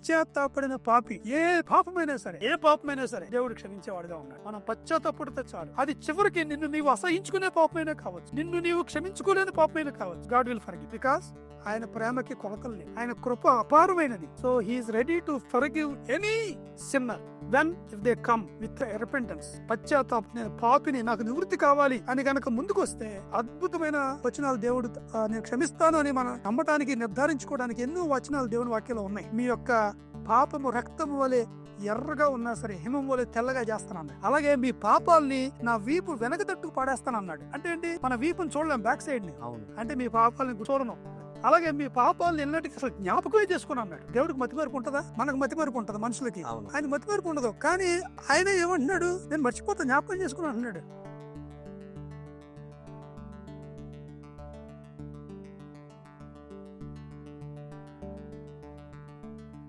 పశ్చాత్తాపడిన పాపి ఏ పాపమైనా సరే ఏ పాపమైనా సరే దేవుడు క్షమించేవాడుగా ఉన్నాడు. మనం పశ్చాత్తాపడితే చాలు. అది చివరికి నిన్ను నీవు అసహించుకునే పాపమైనా కావచ్చు. నిన్ను నీవు క్షమించుకోలేని పాపమైనా కావచ్చు. గాడ్ విల్ ఫర్ బికాస్ ఆయన ప్రేమకి కొలతలు ఆయన కృప అపారమైనది. So he is ready to forgive any sinner when if they come with repentance పశ్చాత్తాపం నేను పాపిని నాకు నివృత్తి కావాలి అని గనక ముందుకు వస్తే అద్భుతమైన వచనాలు దేవుడు నేను క్షమిస్తాను అని మనం నమ్మటానికి నిర్ధారించుకోవడానికి ఎన్నో వచనాలు దేవుని వాక్యంలో ఉన్నాయి. మీ యొక్క పాపము రక్తము వలె ఎర్రగా ఉన్నా సరే హిమం వలె తెల్లగా చేస్తానన్నాడు. అలాగే మీ పాపాల్ని నా వీపు వెనక తట్టు పాడేస్తానన్నాడు. అంటే ఏంటి? మన వీపుని చూడలేం బ్యాక్ సైడ్ని. అవును. అంటే మీ పాపాలని చూడను. అలాగే మీ పాపాలను ఎన్నటికి అసలు జ్ఞాపకమే చేసుకుని అన్నాడు దేవుడికి మతిమరుపు ఉంటుందా? మనకు మతిమరుపు ఉంటుంది మనుషులకి? ఆయన మతిమరుపు ఉండదు. కానీ ఆయన ఏమంటున్నాడు? నేను మర్చిపోతా జ్ఞాపకం చేసుకుని అంటున్నాడు